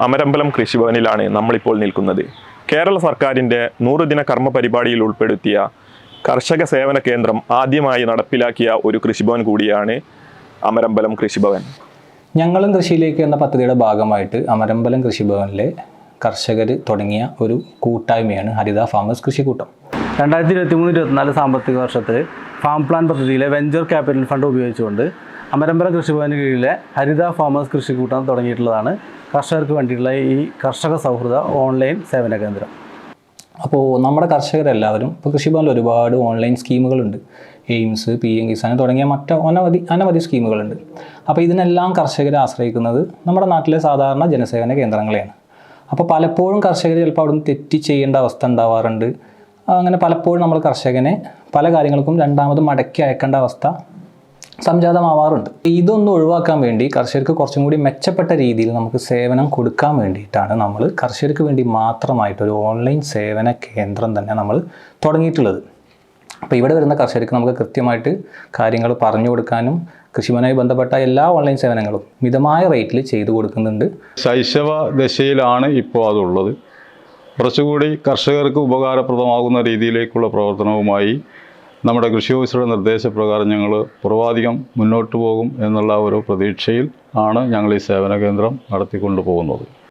അമരമ്പലം കൃഷിഭവനിലാണ് നമ്മളിപ്പോൾ നിൽക്കുന്നത്. കേരള സർക്കാരിന്റെ നൂറുദിന കർമ്മ പരിപാടിയിൽ ഉൾപ്പെടുത്തിയ കർഷക സേവന കേന്ദ്രം ആദ്യമായി നടപ്പിലാക്കിയ ഒരു കൃഷിഭവൻ കൂടിയാണ് അമരമ്പലം കൃഷിഭവൻ. ഞങ്ങളും കൃഷിയിലേക്ക് എന്ന പദ്ധതിയുടെ ഭാഗമായിട്ട് അമരമ്പലം കൃഷിഭവനിലെ കർഷകർ തുടങ്ങിയ ഒരു കൂട്ടായ്മയാണ് ഹരിത ഫാമേഴ്സ് കൃഷിക്കൂട്ടം. രണ്ടായിരത്തി ഇരുപത്തി മൂന്ന് ഇരുപത്തിനാല് സാമ്പത്തിക വർഷത്തിൽ ഫാം പ്ലാൻ പദ്ധതിയിലെ വെഞ്ചർ ക്യാപിറ്റൽ ഫണ്ട് ഉപയോഗിച്ചുകൊണ്ട് അമരമ്പലം കൃഷിഭവന് കീഴിലെ ഹരിത ഫാമേഴ്സ് കൃഷിക്കൂട്ടം തുടങ്ങിയിട്ടുള്ളതാണ്. കർഷകർക്ക് വേണ്ടിയിട്ടുള്ള ഈ കർഷക സൗഹൃദ ഓൺലൈൻ സേവന കേന്ദ്രം. അപ്പോൾ നമ്മുടെ കർഷകരെല്ലാവരും ഇപ്പോൾ കൃഷിഭവനിൽ ഒരുപാട് ഓൺലൈൻ സ്കീമുകളുണ്ട്. എയിംസ് പി എം കിസാൻ തുടങ്ങിയ മറ്റ് അനവധി അനവധി സ്കീമുകളുണ്ട്. അപ്പോൾ ഇതിനെല്ലാം കർഷകരെ ആശ്രയിക്കുന്നത് നമ്മുടെ നാട്ടിലെ സാധാരണ ജനസേവന കേന്ദ്രങ്ങളെയാണ്. അപ്പോൾ പലപ്പോഴും കർഷകർ ചിലപ്പോൾ അവിടുന്ന് തെറ്റി ചെയ്യേണ്ട അവസ്ഥ ഉണ്ടാവാറുണ്ട്. അങ്ങനെ പലപ്പോഴും നമ്മൾ കർഷകനെ പല കാര്യങ്ങൾക്കും രണ്ടാമത് മടക്കി അയക്കേണ്ട അവസ്ഥ സംജാതമാവാറുണ്ട്. ഇതൊന്നും ഒഴിവാക്കാൻ വേണ്ടി കർഷകർക്ക് കുറച്ചും കൂടി മെച്ചപ്പെട്ട രീതിയിൽ നമുക്ക് സേവനം കൊടുക്കാൻ വേണ്ടിയിട്ടാണ് നമ്മൾ കർഷകർക്ക് വേണ്ടി മാത്രമായിട്ട് ഒരു ഓൺലൈൻ സേവന കേന്ദ്രം തന്നെ നമ്മൾ തുടങ്ങിയിട്ടുള്ളത്. അപ്പോൾ ഇവിടെ വരുന്ന കർഷകർക്ക് നമുക്ക് കൃത്യമായിട്ട് കാര്യങ്ങൾ പറഞ്ഞു കൊടുക്കാനും കൃഷിമനുമായി ബന്ധപ്പെട്ട എല്ലാ ഓൺലൈൻ സേവനങ്ങളും മിതമായ റേറ്റിൽ ചെയ്തു കൊടുക്കുന്നുണ്ട്. ശൈശവ ദശയിലാണ് ഇപ്പോൾ അതുള്ളത്. കുറച്ചുകൂടി കർഷകർക്ക് ഉപകാരപ്രദമാകുന്ന രീതിയിലേക്കുള്ള പ്രവർത്തനവുമായി നമ്മുടെ കൃഷി ഓഫീസറുടെ നിർദ്ദേശപ്രകാരം ഞങ്ങൾ പൂർവാധികം മുന്നോട്ട് പോകും എന്നുള്ള ഒരു പ്രതീക്ഷയിൽ ആണ് ഞങ്ങൾ ഈ സേവന കേന്ദ്രം നടത്തിക്കൊണ്ടു പോകുന്നത്